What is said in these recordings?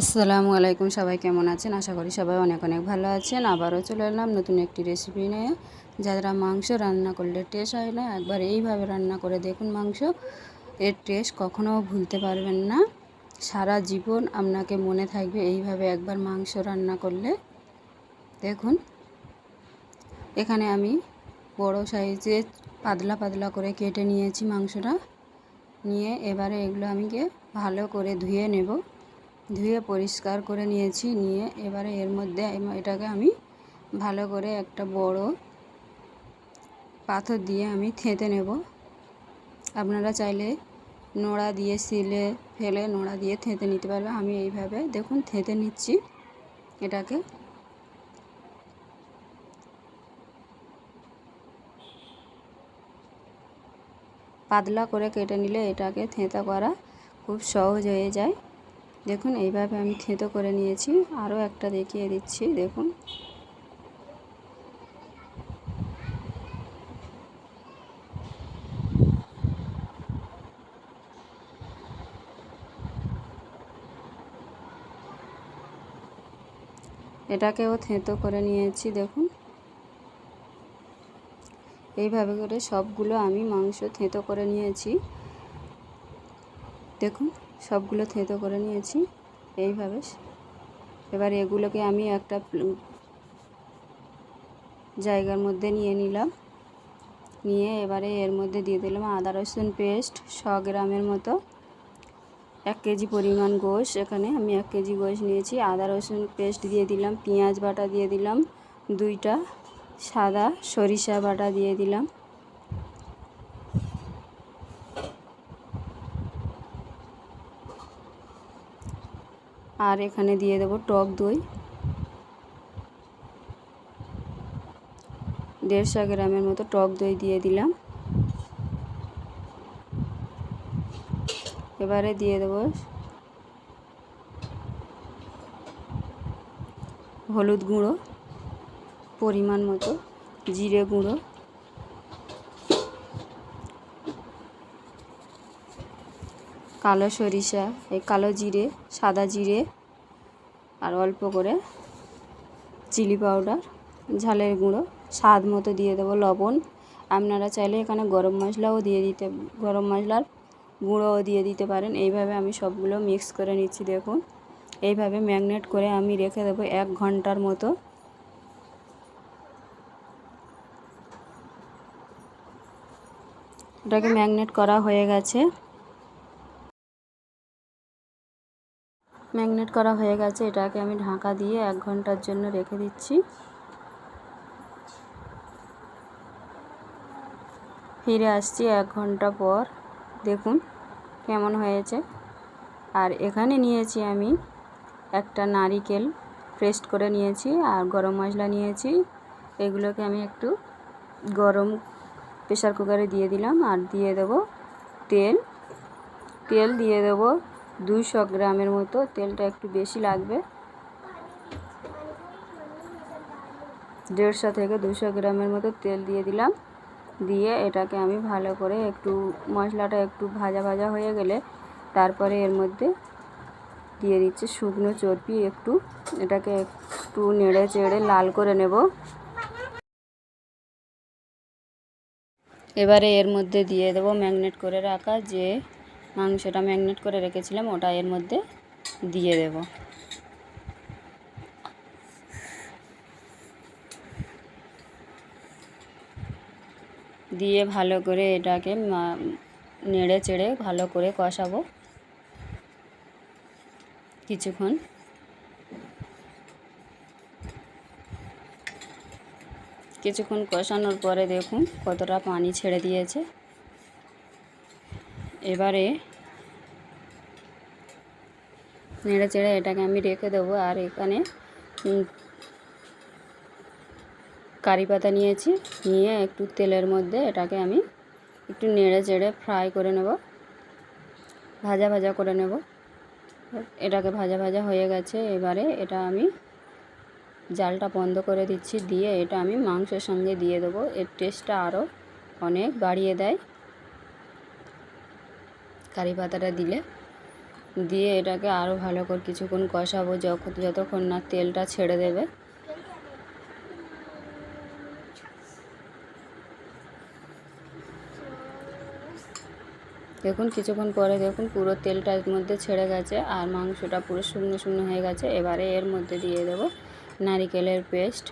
আসসালামু আলাইকুম, সবাই কেমন আছেন? আশা করি সবাই অনেক অনেক ভালো আছেন। আবারও চলে এলাম নতুন একটি রেসিপি নিয়ে। যারা মাংস রান্না করলে টেস্ট হয় না, একবার এইভাবে রান্না করে দেখুন মাংস। এর টেস্ট কখনও ভুলতে পারবেন না। সারা জীবন আপনাকে মনে থাকবে এইভাবে একবার মাংস রান্না করলে। দেখুন, এখানে আমি বড় সাইজে পাতলা পাতলা করে কেটে নিয়েছি মাংসটা। নিয়ে এবারে এগুলো আমি গিয়ে ভালো করে ধুয়ে নেব। ধুয়ে পরিষ্কার করে নিয়েছি। নিয়ে এবারে এর মধ্যে এটাকে আমি ভালো করে একটা বড় পাথর দিয়ে আমি থেঁতে নেব। আপনারা চাইলে নোড়া দিয়ে সিলে ফেলে নোড়া দিয়ে থেঁতে নিতে পারবে। আমি এইভাবে দেখুন, থেঁতে নিচ্ছি। এটাকে পাতলা করে কেটে নিলে এটাকে থেঁতা করা খুব সহজ হয়ে যায়। দেখুন, এইভাবে আমি থেঁতো করে নিয়েছি। আরও একটা দেখিয়ে দিচ্ছি, দেখুন। এটাকেও থেঁতো করে নিয়েছি, দেখুন। এইভাবে করে সবগুলো আমি মাংস থেঁতো করে নিয়েছি। দেখুন, সবগুলো থেঁতো করে নিয়েছি। এইভাবে এবার এগুলোকে আমি একটা জায়গার মধ্যে নিয়ে নিলাম। নিয়ে এবারে এর মধ্যে দিয়ে দিলাম আদা রসুন পেস্ট শ গ্রামের মতো। এক কেজি পরিমাণ গোশ এখানে আমি এক কেজি গোশ নিয়েছি। আদা রসুন পেস্ট দিয়ে দিলাম, পেঁয়াজ বাটা দিয়ে দিলাম দুইটা। সাদা সরিষা বাটা দিয়ে দিলাম। আর এখানে দিয়ে দেবো টক দই। দেড়শো গ্রামের মতো টক দই দিয়ে দিলাম। এবারে দিয়ে দেবো হলুদ গুঁড়ো। পরিমাণ মতো জিরে গুঁড়ো। কালো সরিষা, এই কালো জিরে, সাদা জিরে আর অল্প করে চিলি পাউডার, ঝালের গুঁড়ো, স্বাদ মতো দিয়ে দেবো লবণ। আপনারা চাইলে এখানে গরম মশলাও দিয়ে দিতে, গরম মশলার গুঁড়োও দিয়ে দিতে পারেন। এইভাবে আমি সবগুলো মিক্স করে নিচ্ছি দেখুন। এইভাবে ম্যাগনেট করে আমি রেখে দেবো এক ঘণ্টার মতো। এটাকে ম্যাগনেট করা হয়ে গেছে। ম্যাগনেট করা হয়ে গেছে, এটাকে আমি ঢাকা দিয়ে এক ঘণ্টার জন্য রেখে দিচ্ছি। ফিরে আসছি এক ঘণ্টা পর, দেখুন কেমন হয়েছে। আর এখানে নিয়েছি আমি একটা নারিকেল পেস্ট করে নিয়েছি আর গরম মশলা নিয়েছি। এগুলোকে আমি একটু গরম প্রেশার কুকারে দিয়ে দিলাম আর দিয়ে দেব তেল। তেল দিয়ে দেব দুইশো গ্রামের মতো, তেলটা একটু বেশি লাগবে। দেড়শো থেকে দুশো গ্রামের মতো তেল দিয়ে দিলাম। দিয়ে এটাকে আমি ভালো করে একটু মশলাটা একটু ভাজা ভাজা হয়ে গেলে তারপরে এর মধ্যে দিয়ে দিচ্ছে শুকনো চর্বি একটু। এটাকে একটু নেড়ে চেড়ে লাল করে নেব। এবারে এর মধ্যে দিয়ে দেবো ম্যাগনেট করে রাখা যে মাংসটা ম্যাগনেট করে রেখেছিলাম, ওটা এর মধ্যে দিয়ে দেব। দিয়ে ভালো করে এটাকে নেড়ে চেড়ে ভালো করে কষাবো। কিছুক্ষণ কিছুক্ষণ কষানোর পরে দেখুন কতটা পানি ছেড়ে দিয়েছে। এবারে নেড়ে চেড়ে এটাকে আমি রেখে দেবো। আর এখানে কারি পাতা নিয়েছি। নিয়ে একটু তেলের মধ্যে এটাকে আমি একটু নেড়ে চেড়ে ফ্রাই করে নেব। ভাজা ভাজা করে নেব। এটাকে ভাজা ভাজা হয়ে গেছে। এবারে এটা আমি জালটা বন্ধ করে দিচ্ছি, দিয়ে এটা আমি মাংসের সঙ্গে দিয়ে দেবো। এর টেস্টটা আরও অনেক বাড়িয়ে দেয়। কারি পাতাটা দিলে। দিয়ে এটাকে আরও ভালো করে কিছুক্ষণ কষাবো যখন যতক্ষণ না তেলটা ছেড়ে দেবে। দেখুন, কিছুক্ষণ পরে দেখুন পুরো তেলটা এর মধ্যে ছেড়ে গেছে, আর মাংসটা পুরো শুকনো শুকনো হয়ে গেছে। এবারে এর মধ্যে দিয়ে দেব নারিকেলের পেস্ট।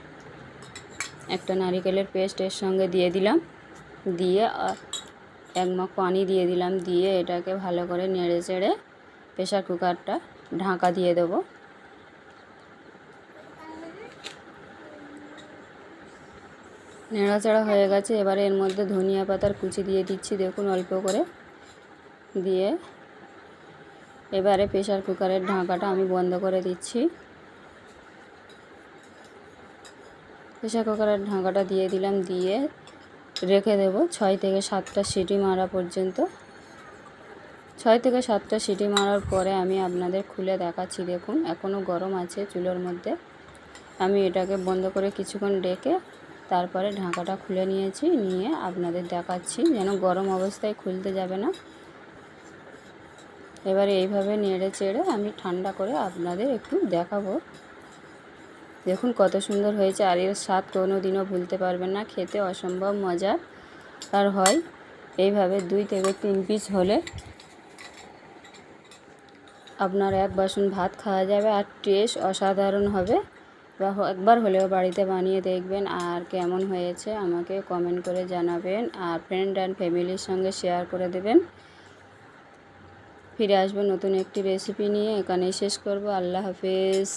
একটা নারিকেলের পেস্ট এর সঙ্গে দিয়ে দিলাম। দিয়ে এক মগ পানি দিয়ে দিলাম। দিয়ে এটাকে ভালো করে নেড়ে চেড়ে প্রেশার কুকারটা ঢাকা দিয়ে দেবো। নেড়াচাড়া হয়ে গেছে। এবারে এর মধ্যে ধনিয়া পাতার কুচি দিয়ে দিচ্ছি, দেখুন অল্প করে। দিয়ে এবারে প্রেশার কুকারের ঢাকাটা আমি বন্ধ করে দিচ্ছি। প্রেশার কুকারের ঢাকাটা দিয়ে দিলাম, দিয়ে রেখে দেব। ছয় থেকে সাতটা সিটি মারা পর্যন্ত। ছয় থেকে সাতটা সিটি মারার পরে আমি আপনাদের খুলে দেখাচ্ছি, দেখুন এখনও গরম আছে চুলোর মধ্যে। আমি এটাকে বন্ধ করে কিছুক্ষণ ডেকে তারপরে ঢাকাটা খুলে নিয়েছি, নিয়ে আপনাদের দেখাচ্ছি, যেন গরম অবস্থায় খুলতে যাবে না। এবারে এইভাবে নেড়ে চেড়ে আমি ঠান্ডা করে আপনাদের একটু দেখাবো। দেখুন কত সুন্দর হয়েছে আর এর স্বাদ কোনো দিনও ভুলতে পারবেন না, খেতে অসম্ভব মজার আর হয় এইভাবে দুই থেকে তিন পিস হলে আপনার এক বাসন ভাত খাওয়া যাবে আর টেস্ট অসাধারণ হবে। বা একবার হলেও বাড়িতে বানিয়ে দেখবেন আর কেমন হয়েছে আমাকে কমেন্ট করে জানাবেন আর ফ্রেন্ড অ্যান্ড ফ্যামিলির সঙ্গে শেয়ার করে দেবেন। ফিরে আসব নতুন একটি রেসিপি নিয়ে, এখানেই শেষ করব। আল্লাহ হাফেজ।